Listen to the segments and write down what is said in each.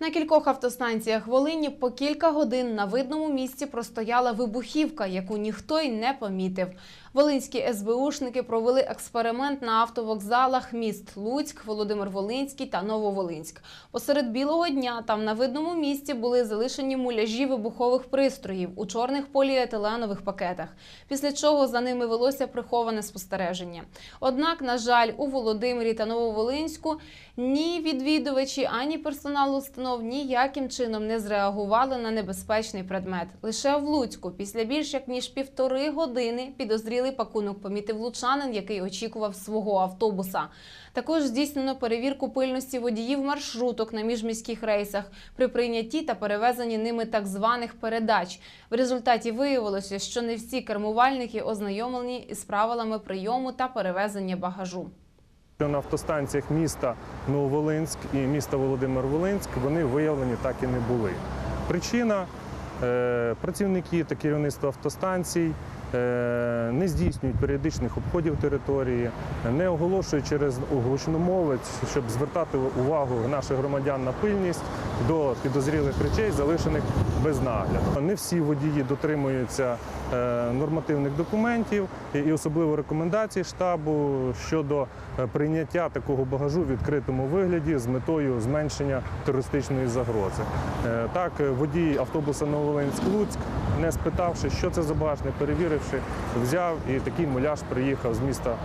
На кількох автостанціях Волині по кілька годин на видному місці простояла вибухівка, яку ніхто й не помітив. Волинські СБУшники провели експеримент на автовокзалах міст Луцьк, Володимир Волинський та Нововолинськ. Посеред білого дня там на видному місці були залишені муляжі вибухових пристроїв у чорних поліетиленових пакетах. Після чого за ними велося приховане спостереження. Однак, на жаль, у Володимирі та Нововолинську ні відвідувачі, ані персонал установ ніяким чином не зреагували на небезпечний предмет. Лише в Луцьку, після більш як ніж півтори години, підозрілий пакунок помітив лучанин, який очікував свого автобуса. Також здійснено перевірку пильності водіїв маршруток на міжміських рейсах при прийнятті та перевезенні ними так званих передач. В результаті виявилося, що не всі кермувальники ознайомлені із правилами прийому та перевезення багажу. Що На автостанціях міста Нововолинськ і міста Володимир-Волинськ вони виявлені так і не були. Причина е, працівники та керівництво автостанцій не здійснюють періодичних обходів території, не оголошують через гучномовець, щоб звертати увагу наших громадян на пильність до підозрілих речей, залишених без нагляду. Не всі водії дотримуються е, нормативних документів і- особливо рекомендацій штабу щодо е, прийняття такого багажу в відкритому вигляді з метою зменшення терористичної загрози. Е, Так, е, водій автобуса Новолинськ-Луцьк, не спитавши, що це за багаж, не перевіривши, взяв і такий муляж приїхав з міста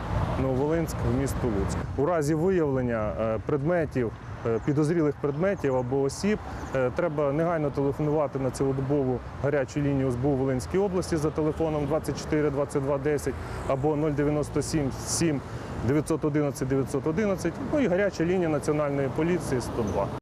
Нововолинськ в місто Луцьк. У разі виявлення е, предметів. е, Підозрілих предметів або осіб е, треба негайно телефонувати на цілодобову гарячу лінію СБУ Волинської області за телефоном 24 22 10 або 097 7 911 911, ну і гаряча лінія Національної поліції 102.